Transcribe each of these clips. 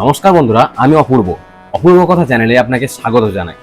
নমস্কার বন্ধুরা, আমি অপূর্ব। অপূর্ব কথা চ্যানেলে আপনাকে স্বাগত জানাই।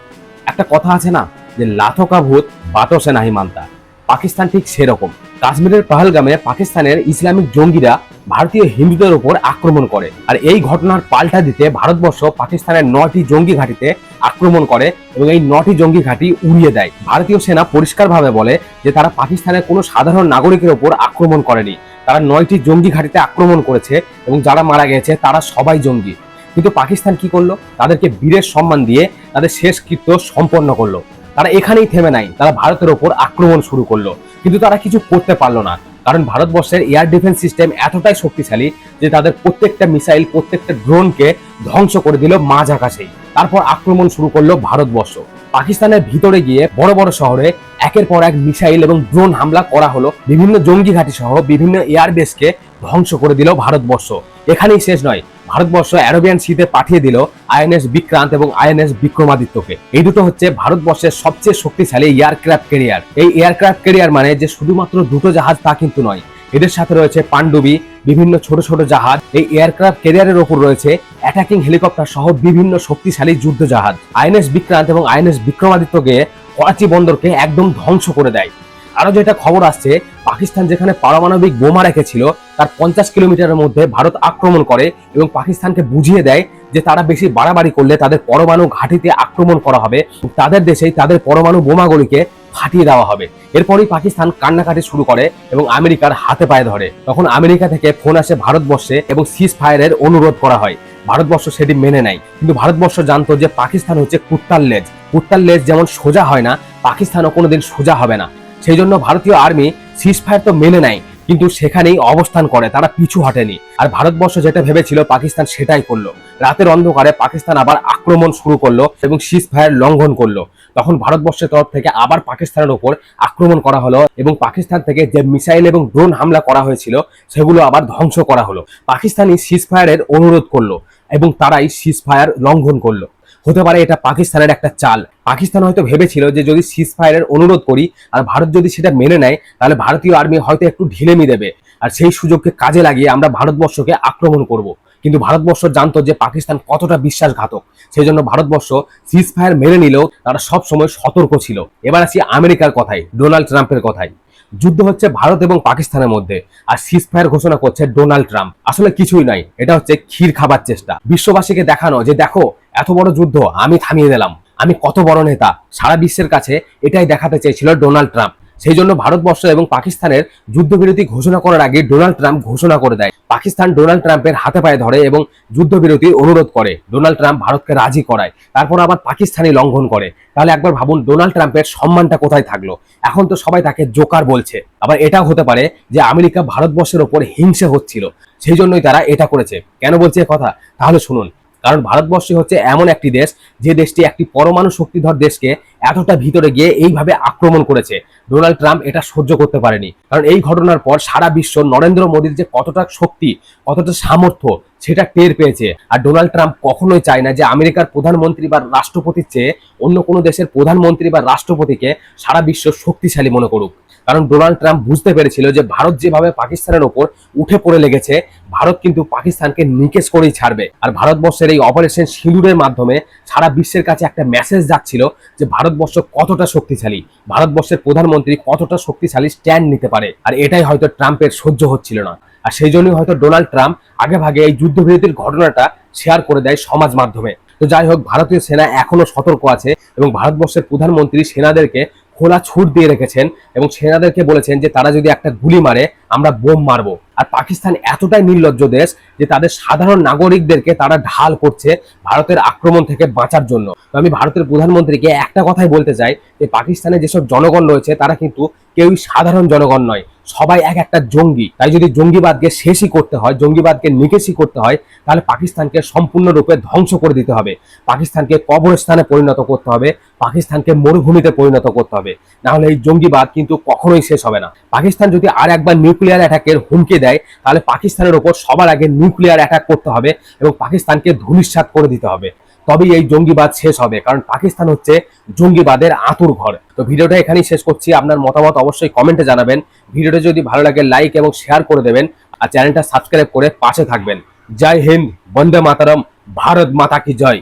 একটা কথা আছে না, যে লাথকা ভূত বাতসে নাহি মানতা। পাকিস্তান ঠিক সেরকম। কাশ্মীরের পহলগামে পাকিস্তানের ইসলামিক জঙ্গিরা ভারতীয় হিন্দুদের উপর আক্রমণ করে আর এই ঘটনার পাল্টা দিতে ভারতবর্ষ পাকিস্তানের নটি জঙ্গি ঘাঁটিতে আক্রমণ করে এবং এই নটি জঙ্গি ঘাঁটি উড়িয়ে দেয়। ভারতীয় সেনা পরিষ্কারভাবে বলে যে তারা পাকিস্তানের কোনো সাধারণ নাগরিকের উপর আক্রমণ করেনি। তারা নয়টি জঙ্গি ঘাঁটিতে আক্রমণ করেছে এবং যারা মারা গেছে তারা সবাই জঙ্গি। কিন্তু পাকিস্তান কি করল? তাদেরকে বীরের সম্মান দিয়ে তাদের শেষ কৃত্য সম্পন্ন করল। তারা এখানেই থেমে নাই, তারা ভারতের ওপর আক্রমণ শুরু করল। কিন্তু তারা কিছু করতে পারল না, কারণ ভারতবর্ষের এয়ার ডিফেন্স সিস্টেম এতটাই শক্তিশালী যে তাদের প্রত্যেকটা মিসাইল, প্রত্যেকটা ড্রোনকে ধ্বংস করে দিল মাঝ আকাশেই। তারপর আক্রমণ শুরু করল ভারতবর্ষ। পাকিস্তানের ভিতরে গিয়ে বড় বড় শহরে একের পর এক মিসাইল এবং ড্রোন হামলা করা হলো। বিভিন্ন জঙ্গি ঘাঁটি সহ বিভিন্ন এয়ার বেসকে ধ্বংস করে দিল ভারতবর্ষ। এখানেই শেষ নয়, ভারতবর্ষ অ্যারোবিয়ান সিতে পাঠিয়ে দিল আইএনএস বিক্রান্ত এবং আইএনএস বিক্রমাদিত্যকে। এই দুটো হচ্ছে ভারতবর্ষের সবচেয়ে শক্তিশালী এয়ারক্রাফট ক্যারিয়ার এই এয়ারক্রাফট ক্যারিয়ার মানে যে শুধুমাত্র দুটো জাহাজ তা কিন্তু নয় এদের সাথে রয়েছে পাণ্ডবী, বিভিন্ন ছোট ছোট জাহাজ। এই এয়ারক্রাফট ক্যারিয়ারের ওপর রয়েছে অ্যাটাকিং হেলিকপ্টার সহ বিভিন্ন শক্তিশালী যুদ্ধ জাহাজ। আইএনএস বিক্রান্ত এবং আইএনএস বিক্রমাদিত্যকে করাচি বন্দরকে একদম ধ্বংস করে দেয়। আরও যেটা খবর আসছে, পাকিস্তান যেখানে পারমাণবিক বোমা রেখেছিল, তার পঞ্চাশ কিলোমিটারের মধ্যে ভারত আক্রমণ করে এবং পাকিস্তানকে বুঝিয়ে দেয় যে তারা বেশি বাড়াবাড়ি করলে তাদের পরমাণু ঘাঁটিতে আক্রমণ করা হবে। তাদের দেশেই তাদের পরমাণু বোমাগুলিকে ফাটিয়ে দেওয়া হবে। এরপরই পাকিস্তান কান্নাকাটি শুরু করে এবং আমেরিকার হাতে পায়ে ধরে। তখন আমেরিকা থেকে ফোন আসে ভারতবর্ষে এবং সিজ ফায়ারের অনুরোধ করা হয়। ভারতবর্ষ সেটি মেনে নেয়। কিন্তু ভারতবর্ষ জানতো যে পাকিস্তান হচ্ছে কুত্তার লেজ। কুত্তার লেজ যেমন সোজা হয় না, পাকিস্তানও কোনোদিন সোজা হবে না। সেই জন্য ভারতীয় আর্মি সিজ ফায়ার তো মেনে নেয়। কিন্তু সেখানেই অবস্থান করে, তারা পিছু হটেনি। আর ভারতবর্ষ যেটা ভেবেছিল, পাকিস্তান সেটাই করল। রাতের অন্ধকারে পাকিস্তান আবার আক্রমণ শুরু করল এবং সিজ ফায়ার লঙ্ঘন করল। তখন ভারতবর্ষের তরফ থেকে আবার পাকিস্তানের ওপর আক্রমণ করা হলো এবং পাকিস্তান থেকে যে মিসাইল এবং ড্রোন হামলা করা হয়েছিল, সেগুলো আবার ধ্বংস করা হলো। পাকিস্তানি সিজ ফায়ারের অনুরোধ করল এবং তারাই সিজ ফায়ার লঙ্ঘন করল। হতে পারে এটা পাকিস্তানের একটা চাল। পাকিস্তান হয়তো ভেবেছিল যে যদি সিজ ফায়ারের অনুরোধ করি আর ভারত যদি সেটা মেনে নেয়, তাহলে ভারতীয় আর্মি হয়তো একটু ঢিলেমি দেবে। আর সেই সুযোগকে কাজে লাগিয়ে আমরা ভারতবর্ষকে আক্রমণ করব। কিন্তু ভারতবর্ষ জানতো যে পাকিস্তান কতটা বিশ্বাসঘাতক। সেই জন্য ভারতবর্ষ সিজ ফায়ার মেনে নিলেও তারা সব সময় সতর্ক ছিল। এবার আসি আমেরিকার কথায়, ডোনাল্ড ট্রাম্পের কথায়। যুদ্ধ হচ্ছে ভারত এবং পাকিস্তানের মধ্যে, আর সিজ ফায়ার ঘোষণা করছে ডোনাল্ড ট্রাম্প। আসলে কিছুই নাই এটা হচ্ছে ক্ষীর খাবার চেষ্টা। বিশ্ববাসীকে দেখানো যে দেখো এত বড় যুদ্ধ, আমি থামিয়ে দিলাম। আমি কত বড় নেতা? সারা বিশ্বের কাছে এটাই দেখাতে চেয়েছিল ডোনাল্ড ট্রাম্প। সেই জন্য ভারতবর্ষ এবং পাকিস্তানের যুদ্ধবিরতি ঘোষণা করার আগে ডোনাল্ড ট্রাম্প ঘোষণা করে দেয়। পাকিস্তান ডোনাল্ড ট্রাম্পের হাতে পায়ে ধরে এবং যুদ্ধবিরতির অনুরোধ করে, ডোনাল্ড ট্রাম্প ভারতকে রাজি করায়। তারপর আবার পাকিস্তানি লঙ্ঘন করে। তাহলে একবার ভাবুন, ডোনাল্ড ট্রাম্পের সম্মানটা কোথায় থাকল? এখন তো সবাই তাকে জোকার বলছে। আবার এটাও হতে পারে যে আমেরিকা ভারতবর্ষের ওপর হিংসে হচ্ছিল। সেই জন্যই তারা এটা করেছে। কেন বলছে কথা? তাহলে শুনুন কারণ ভারতবর্ষই হচ্ছে এমন একটি দেশ যে দেশটি একটি পরমাণু শক্তিধর দেশকে এতটা ভিতরে গিয়ে এইভাবে আক্রমণ করেছে। ডোনাল্ড ট্রাম্প এটা সহ্য করতে পারেনি। কারণ এই ঘটনার পর সারা বিশ্ব নরেন্দ্র মোদীর যে কতটা শক্তি, কতটা সামর্থ্য, সেটা টের পেয়েছে। আর ডোনাল্ড ট্রাম্প কখনোই চায় না যে আমেরিকার প্রধানমন্ত্রী বা রাষ্ট্রপতির চেয়ে অন্য কোনো দেশের প্রধানমন্ত্রী বা রাষ্ট্রপতিকে সারা বিশ্ব শক্তিশালী মনে করুক। কারণ ডোনাল্ড ট্রাম্প বুঝতে পেরেছিল যে ভারত যেভাবে পাকিস্তানের ওপর উঠে পড়ে লেগেছে, ভারত কিন্তু পাকিস্তানকে নিকেশ করেই ছাড়বে। আর ভারতবর্ষের এই অপারেশন সিঁদুরের মাধ্যমে সারা বিশ্বের কাছে একটা মেসেজ যাচ্ছিল যে ভারতবর্ষ কতটা শক্তিশালী, ভারতবর্ষের প্রধানমন্ত্রী কতটা শক্তিশালী স্ট্যান্ড নিতে পারে। আর এটাই হয়তো ট্রাম্পের সহ্য হচ্ছিল না। আর সেই জন্যই হয়তো ডোনাল্ড ট্রাম্প আগে ভাগে এই যুদ্ধবিরতির ঘটনাটা শেয়ার করে দেয় সমাজ মাধ্যমে। তো যাই হোক, ভারতীয় সেনা এখনও সতর্ক আছে এবং ভারতবর্ষের প্রধানমন্ত্রী সেনাদেরকে খোলা ছুট দিয়ে রেখেছেন এবং সেনাদেরকে বলেছেন যে তারা যদি একটা গুলি মারে, আমরা বোম মারবো। আর পাকিস্তান এতটাই নির্লজ্জ দেশ যে তাদের সাধারণ নাগরিকদেরকে তারা ঢাল করছে ভারতের আক্রমণ থেকে বাঁচার জন্য। তো আমি ভারতের প্রধানমন্ত্রীকে একটা কথাই বলতে চাই যে, পাকিস্তানে যেসব জনগণ রয়েছে, তারা কিন্তু কেউই সাধারণ জনগণ নয়। সবাই এক একটা জঙ্গি। তাই যদি জঙ্গিবাদকে শেষই করতে হয়, জঙ্গিবাদকে নিকেশই করতে হয়, তাহলে পাকিস্তানকে সম্পূর্ণরূপে ধ্বংস করে দিতে হবে। পাকিস্তানকে কবরস্থানে পরিণত করতে হবে, পাকিস্তানকে মরুভূমিতে পরিণত করতে হবে। নাহলে এই জঙ্গিবাদ কিন্তু কখনোই শেষ হবে না। পাকিস্তান যদি আর একবার নিউক্লিয়ার অ্যাটাকের হুমকি দেয় তাহলে পাকিস্তানের ওপর সবার আগে নিউক্লিয়ার অ্যাটাক করতে হবে এবং পাকিস্তানকে ধূলিসাৎ করে দিতে হবে। তবেই এই জঙ্গিবাদ শেষ হবে, কারণ পাকিস্তান হচ্ছে জঙ্গিবাদের আতুর ঘর। তো ভিডিওটা এখানেই শেষ করছি, আপনার মতামত অবশ্যই কমেন্টে জানাবেন। ভিডিওটা যদি ভালো লাগে লাইক এবং শেয়ার করে দেবেন আর চ্যানেলটা সাবস্ক্রাইব করে পাশে থাকবেন। জয় হিন্দ, বন্দে মাতারম, ভারত মাতা কি জয়।